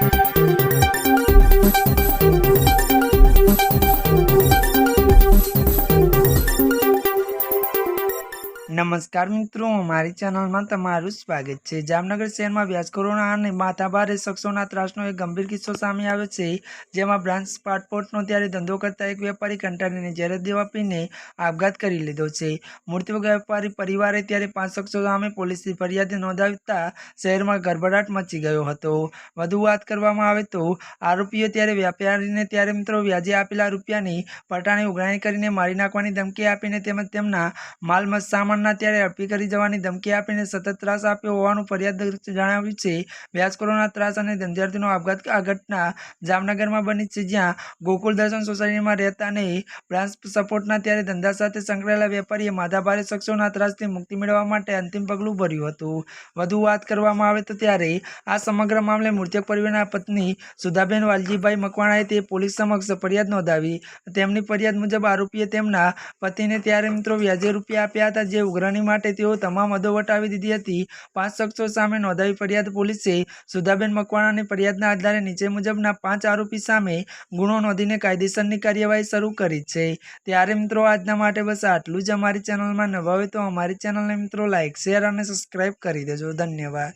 Thank you. નમસ્કાર મિત્રો, મારી ચેનલમાં તમારું સ્વાગત છે. જામનગર શહેરમાં વ્યાજખોરોના અને માથાભારે શખ્સોના ત્રાસનો એક ગંભીર કિસ્સો સામે આવ્યો છે. જેમાં બ્રાન્ચ પાસપોર્ટનો ત્યારે ધંધો કરતા એક વેપારી કંટાળીને ઝેર દેવા પીને આપઘાત કરી લીધો છે. મૃત્યુ વેપારી પરિવારે ત્યારે પાંચ શખ્સો સામે પોલીસની ફરિયાદ નોંધાવતા શહેરમાં ગરબડાટ મચી ગયો હતો. વધુ વાત કરવામાં આવે તો, આરોપીઓ ત્યારે વેપારીને ત્યારે મિત્રો વ્યાજે આપેલા રૂપિયાની પટાણી ઉઘરાણી કરીને મારી નાખવાની ધમકી આપીને તેમજ તેમના માલ મત સામાનના ત્યારે અડપી કરી જવાની ધમકી આપીને સતત ત્રાસ આપ્યો હોવાનું ફરિયાદ જણાવ્યું છે. વ્યાજખોરોના ત્રાસ અને ધંધાર્થીનો આપઘાત આ ઘટના જામનગરમાં બની છે, જ્યાં ગોકુલ દર્શન સોસાયટીમાં રહેતા અને બ્રાન્ચ સપોર્ટના ત્યારે ધંધા સાથે સંકળાયેલા વેપારીએ માધાભારે શખ્સોના ત્રાસથી મુક્તિ મેળવવા માટે અંતિમ પગલું ભર્યું હતું. વધુ વાત કરવામાં આવે તો ત્યારે આ સમગ્ર મામલે મૃતક પરિવારના પત્ની સુધાબેન વાલજીભાઈ મકવાણાએ તે પોલીસ સમક્ષ ફરિયાદ નોંધાવી. તેમની ફરિયાદ મુજબ આરોપીએ તેમના પતિને ત્યારે મિત્રો વ્યાજે રૂપિયા આપ્યા હતા, જે ઉઘરાણી માટે તેઓ તમામ હદો વટાવી દીધી હતી. પાંચ શખ્સો સામે નોંધાવી ફરિયાદ પોલીસે સુધાબેન મકવાણાની ફરિયાદના આધારે નીચે મુજબના પાંચ આરોપી સામે ગુનો નોંધીને કાયદેસરની કાર્યવાહી શરૂ કરી છે. ત્યારે મિત્રો, આજના માટે બસ આટલું જ. અમારી ચેનલમાં નવા હોય તો અમારી ચેનલને મિત્રો લાઇક શેર અને સબસ્ક્રાઈબ કરી દેજો. ધન્યવાદ.